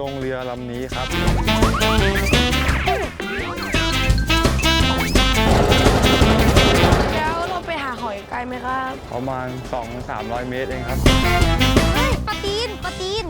ลงเรือลำนี้ครับ แล้วเราไปหาหอยไกลไหมครับ ประมาณ 2-300 เมตรเองครับ เฮ้ยปลาตีนปลาตีน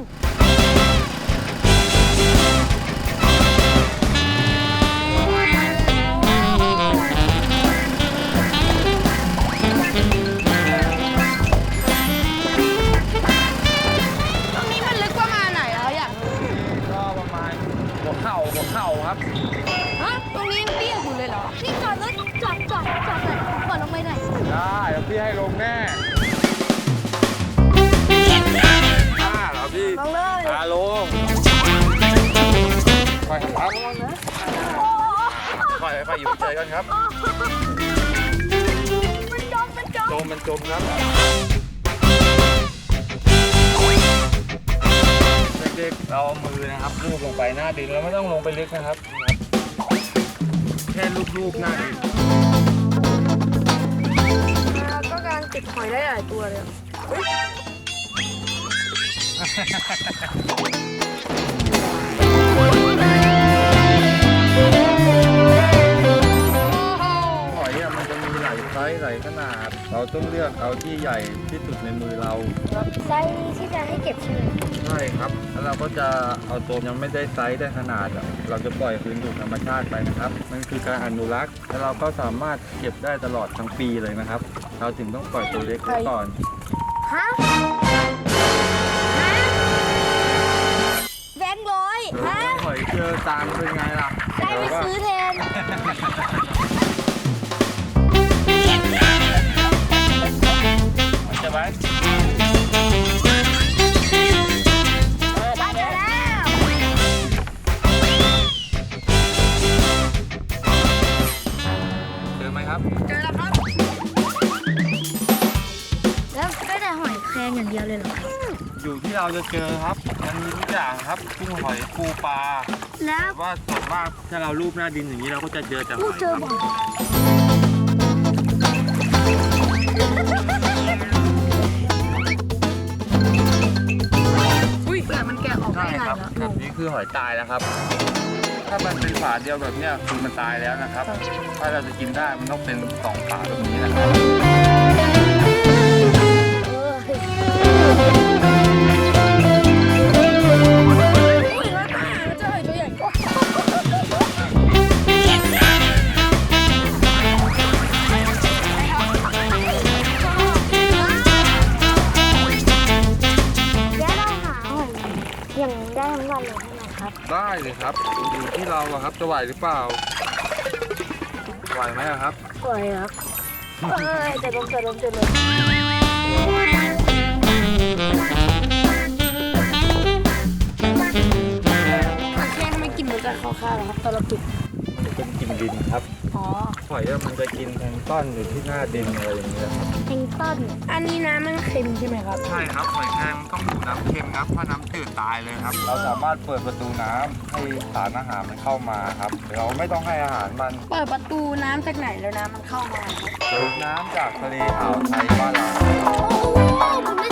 ฮะตรงนี้เตี้ยอยู่เลยเหรอ นี่จอดรถจอดจอดจอดหน่อยจอดลงไปหน่อยได้เดี๋ยวพี่ให้ลงแน่อ่าเหรอพี่ลองเลยอาลงไปครับไปไปอยู่เฉยกันครับ มันจมมันจมจมมันจมครับ เด็กๆเราเอามือนะครับลูบลงไปหน้าดินแล้วไม่ต้องลงไปลึกนะครับแค่ลูบๆหน้าดิก็การติดหอยได้หลายตัวเลย ต้องเลือกเอาที่ใหญ่ที่สุดในมือเราไซส์ที่จะให้เก็บใช่ไหมใช่ครับ แล้วเราก็จะเอาตัวยังไม่ได้ไซส์ได้ขนาดอะเราจะปล่อยคืนสู่ธรรมชาติไปนะครับมันคือการอนุรักษ์แล้วเราก็สามารถเก็บได้ตลอดทั้งปีเลยนะครับ เราถึงต้องปล่อยตัวเล็กไว้ก่อน ฮะฮะแบงค์ร้อยฮะหอยเจอตามเป็นไงล่ะ ได้ไปซื้อแทน อยแครงอย่างเดียวเลยเหรอครับอยู่ที่เราจะเจอครับ มันมีทุกอย่างครับกุ้งหอยปูปลาแล้วแต่ว่าส่วนมากถ้าเรารูปหน้าดินอย่างนี้เราก็จะเจอแต่หลูอกยเจอบ่อยอุ้ยแต่มันแกะออกใช่ได้ไงครับล่ะแบบนี้คือหอยตายแล้วครับ ถ้ามันเป็นฝาเดียวแบบเนี้ยคือมันตายแล้วนะครับ ถ้าเราจะกินได้มันต้องเป็นสองฝาแบบนี้นะครับ อย่างได้ทั้งวันเลยใช่ไหมครับ ได้เลยครับอยู่ที่เราอะครับจะไหวหรือเปล่าไหวไหมอะครับ สวยครับเอ้ยจะลมจะลมจะลมหอยแครงทำไมกลินมันจะคาวๆเหรอครับตอนเราปิด เป็นกินดินครับอ๋อหอยอะมันจะกินแพลงก์ต้อนอยู่ที่หน้าดินอะไรอย่างเงี้ยครับเพงต้น อันนี้น้ำมันเค็มใช่ไหมครับ ใช่ครับหอยแครงต้องอยู่น้ำเค็มครับถ้าน้ำจืดตายเลยครับ เราสามารถเปิดประตูน้ำให้สารอาหารมันเข้ามาครับ เราไม่ต้องให้อาหารมันเปิดประตูน้ำจากไหนแล้วน้ำมันเข้ามาครับสูบน้ำจากทะเลอ่าวไทยบ้านเรา โอ้โหผมได้